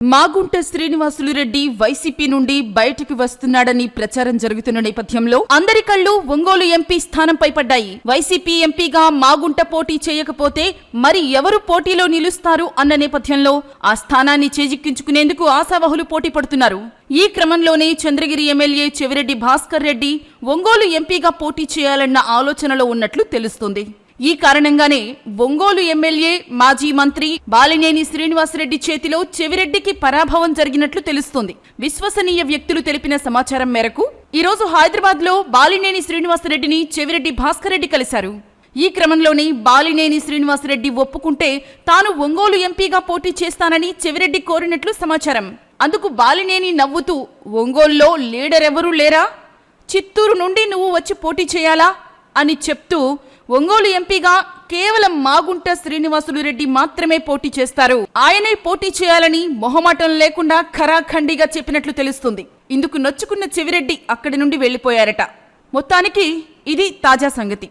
Magunta Srinivasulu Reddy YCP నుండి బయటికి వస్తున్నాడని ప్రచారం జరుగుతున్న నేపథ్యంలో అందరి కళ్ళు ఒంగోలు ఎంపీ స్థానంపై పడ్డాయి. వైసీపీ ఎంపీగా మాగుంట పోటీ చేయకపోతే మరి ఎవరు పోటీలో నిలుస్తారు అన్న నేపథ్యంలో ఆ స్థానాన్ని చేజిక్కించుకునేందుకు ఆశావహులు పోటీ పడుతున్నారు. ఈ క్రమంలోనే చంద్రగిరి ఎమ్మెల్యే చెవిరెడ్డి భాస్కర్ రెడ్డి ఒంగోలు ఎంపీగా పోటీ చేయాలన్న ఆలోచనలో ఉన్నట్లు తెలుస్తుంది. ఈ కారణంగానే ఒంగోలు ఎమ్మెల్యే మాజీ మంత్రి బాలినేని శ్రీనివాసరెడ్డి చేతిలో చెవిరెడ్డికి పరాభవం జరిగినట్లు తెలుస్తోంది. విశ్వసనీయ వ్యక్తులు తెలిపిన సమాచారం మేరకు ఈరోజు హైదరాబాద్లో బాలినేని శ్రీనివాసరెడ్డిని చెవిరెడ్డి భాస్కర్ రెడ్డి కలిశారు. ఈ క్రమంలోనే బాలినేని శ్రీనివాసరెడ్డి ఒప్పుకుంటే తాను ఒంగోలు ఎంపీగా పోటీ చేస్తానని చెవిరెడ్డి కోరినట్లు సమాచారం. అందుకు బాలినేని నవ్వుతూ ఒంగోలులో లీడర్ ఎవరూ లేరా? చిత్తూరు నుండి నువ్వు వచ్చి పోటీ చేయాలా? అని చెప్తూ ఒంగోలు ఎంపీగా కేవలం మాగుంట శ్రీనివాసులు రెడ్డి మాత్రమే పోటీ చేస్తారు. ఆయనే పోటీ చేయాలని మొహమాటం లేకుండా ఖరాఖండిగా చెప్పినట్లు తెలుస్తుంది. ఇందుకు నొచ్చుకున్న చెవిరెడ్డి అక్కడి నుండి వెళ్ళిపోయారట మొత్తానికి ఇది తాజా సంగతి.